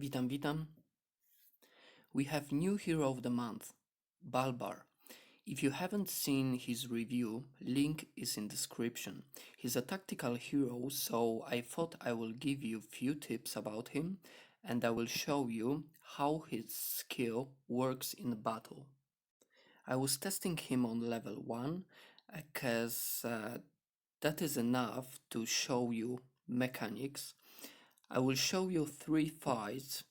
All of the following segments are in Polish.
Witam, witam. We have new hero of the month, Balbar. If you haven't seen his review, link is in description. He's a tactical hero, so I thought I will give you few tips about him and I will show you how his skill works in battle. I was testing him on level 1 because uh, that is enough to show you mechanics. I will show you three fights.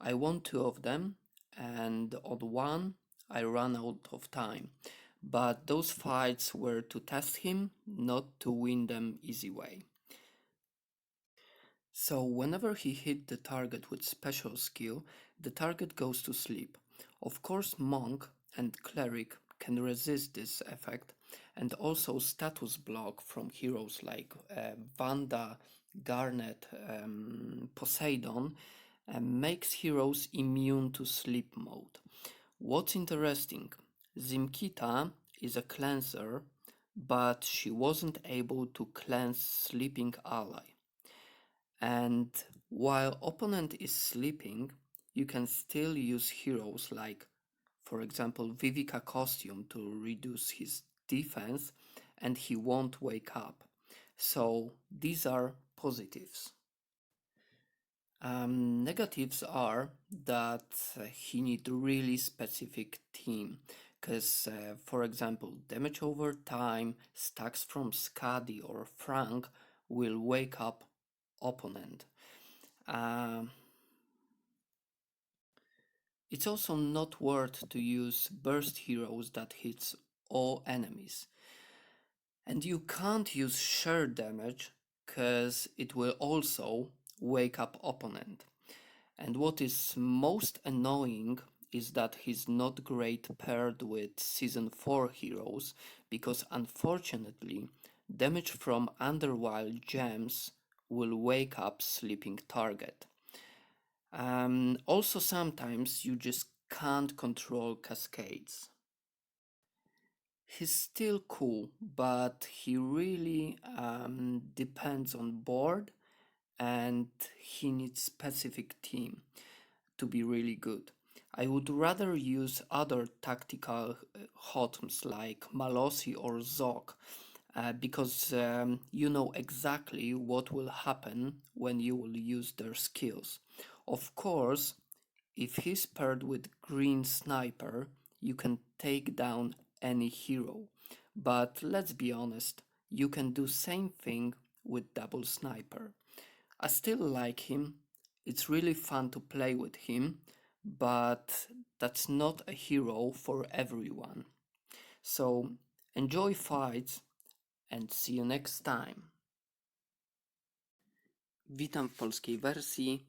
I won two of them, and on one I ran out of time. But those fights were to test him, not to win them easy way. So whenever he hit the target with special skill, the target goes to sleep. Of course, monk and cleric can resist this effect, and also status block from heroes like uh, Vanda, Garnet, um, Poseidon uh, makes heroes immune to sleep mode. What's interesting, Zimkita is a cleanser, but she wasn't able to cleanse sleeping ally. And while opponent is sleeping, you can still use heroes like, for example, Vivica costume to reduce his defense and he won't wake up. So these are positives. Um, negatives are that uh, he need really specific team because uh, for example damage over time stacks from Skadi or Frank will wake up opponent. Um, it's also not worth to use burst heroes that hits all enemies. And you can't use sheer damage because it will also wake up opponent. And what is most annoying is that he's not great paired with season 4 heroes because unfortunately damage from underwild gems will wake up sleeping target. Um, also sometimes you just can't control cascades. He's still cool, but he really um, depends on board and he needs specific team to be really good. I would rather use other tactical uh, HOTMs like Malosi or Zog uh, because um, you know exactly what will happen when you will use their skills. Of course, if he's paired with Green Sniper, you can take down any hero. But let's be honest, you can do same thing with Double Sniper. I still like him. It's really fun to play with him, but that's not a hero for everyone. So enjoy fights and see you next time. Witam w polskiej wersji.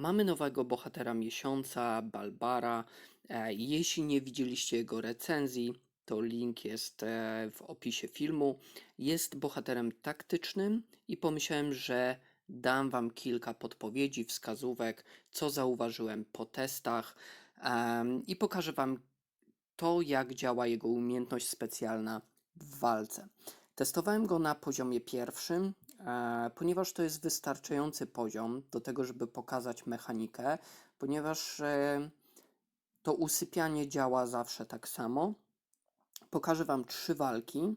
Mamy nowego bohatera miesiąca, Balbara. E, Jeśli nie widzieliście jego recenzji, to link jest e, w opisie filmu. Jest bohaterem taktycznym i pomyślałem, że dam Wam kilka podpowiedzi, wskazówek, co zauważyłem po testach i pokażę Wam to, jak działa jego umiejętność specjalna w walce. Testowałem go na poziomie pierwszym, ponieważ to jest wystarczający poziom do tego, żeby pokazać mechanikę, ponieważ e, to usypianie działa zawsze tak samo. Pokażę Wam trzy walki.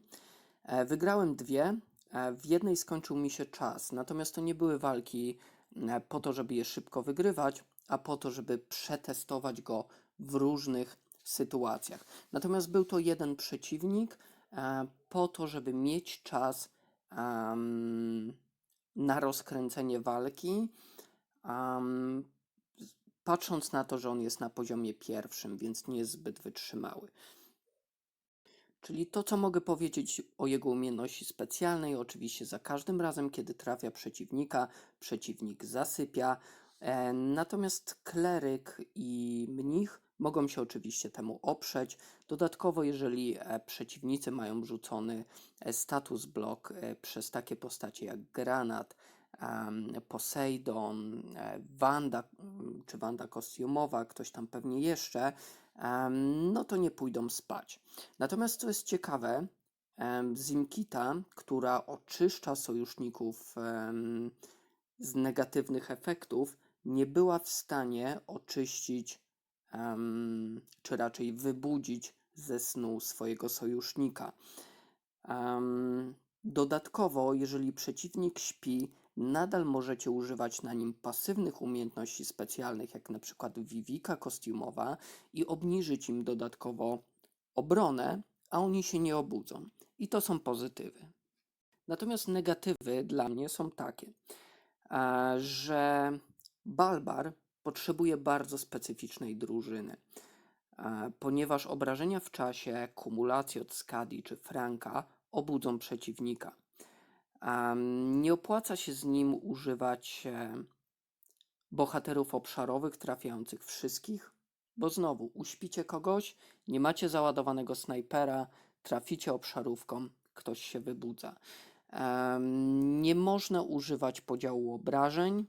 E, Wygrałem dwie. e, W jednej skończył mi się czas, natomiast to nie były walki e, po to, żeby je szybko wygrywać, a po to, żeby przetestować go w różnych sytuacjach. Natomiast był to jeden przeciwnik e, po to, żeby mieć czas em, na rozkręcenie walki. em, patrząc na to, że on jest na poziomie pierwszym, więc nie jest zbyt wytrzymały. Czyli to, co mogę powiedzieć o jego umiejętności specjalnej, oczywiście za każdym razem, kiedy trafia przeciwnika, przeciwnik zasypia. E, natomiast kleryk i mnich mogą się oczywiście temu oprzeć. Dodatkowo, jeżeli e, przeciwnicy mają rzucony e, status block e, przez takie postacie jak granat, Poseidon, Wanda, mm, czy Wanda kostiumowa, ktoś tam pewnie jeszcze, no to nie pójdą spać. Natomiast co jest ciekawe, Zimkita, która oczyszcza sojuszników z negatywnych efektów, nie była w stanie oczyścić, em, czy raczej wybudzić ze snu swojego sojusznika. Em, dodatkowo, jeżeli przeciwnik śpi, nadal możecie używać na nim pasywnych umiejętności specjalnych, jak na przykład Vivika kostiumowa, i obniżyć im dodatkowo obronę, a oni się nie obudzą. I to są pozytywy. Natomiast negatywy dla mnie są takie, e, że Balbar potrzebuje bardzo specyficznej drużyny, e, ponieważ obrażenia w czasie, kumulacje od Skadi czy Franka obudzą przeciwnika. Em, Nie opłaca się z nim używać e, bohaterów obszarowych trafiających wszystkich, bo znowu uśpicie kogoś, nie macie załadowanego snajpera, traficie obszarówką, ktoś się wybudza. Nie można używać podziału obrażeń,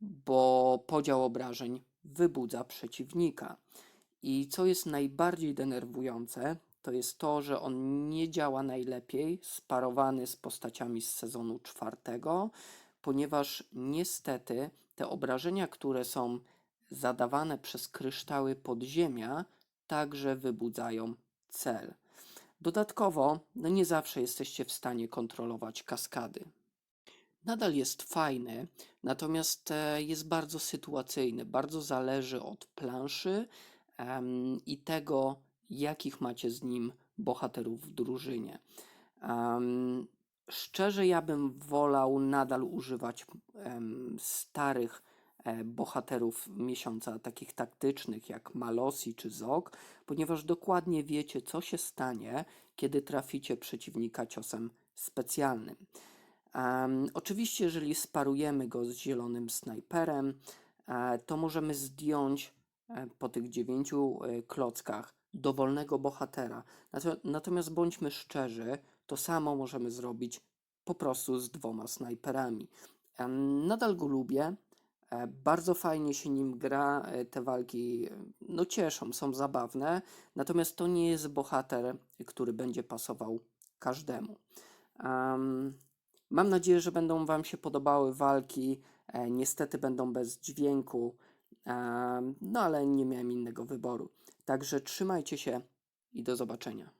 bo podział obrażeń wybudza przeciwnika. I co jest najbardziej denerwujące, to jest to, że on nie działa najlepiej sparowany z postaciami z sezonu czwartego, ponieważ niestety te obrażenia, które są zadawane przez kryształy podziemia, także wybudzają cel. Dodatkowo, no nie zawsze jesteście w stanie kontrolować kaskady. Nadal jest fajny, natomiast e, jest bardzo sytuacyjny. Bardzo zależy od planszy em, i tego, jakich macie z nim bohaterów w drużynie. Em, szczerze, ja bym wolał nadal używać em, starych e, bohaterów miesiąca, takich taktycznych jak Malosi czy Zog, ponieważ dokładnie wiecie, co się stanie, kiedy traficie przeciwnika ciosem specjalnym. Em, oczywiście, jeżeli sparujemy go z zielonym snajperem, e, to możemy zdjąć e, po tych dziewięciu e, klockach dowolnego bohatera. Nato- Natomiast bądźmy szczerzy, to samo możemy zrobić po prostu z dwoma snajperami. Nadal go lubię. Bardzo fajnie się nim gra. Te walki no cieszą, są zabawne. Natomiast to nie jest bohater, który będzie pasował każdemu. Em, Mam nadzieję, że będą Wam się podobały walki. E, niestety będą bez dźwięku, em, no ale nie miałem innego wyboru. Także trzymajcie się i do zobaczenia.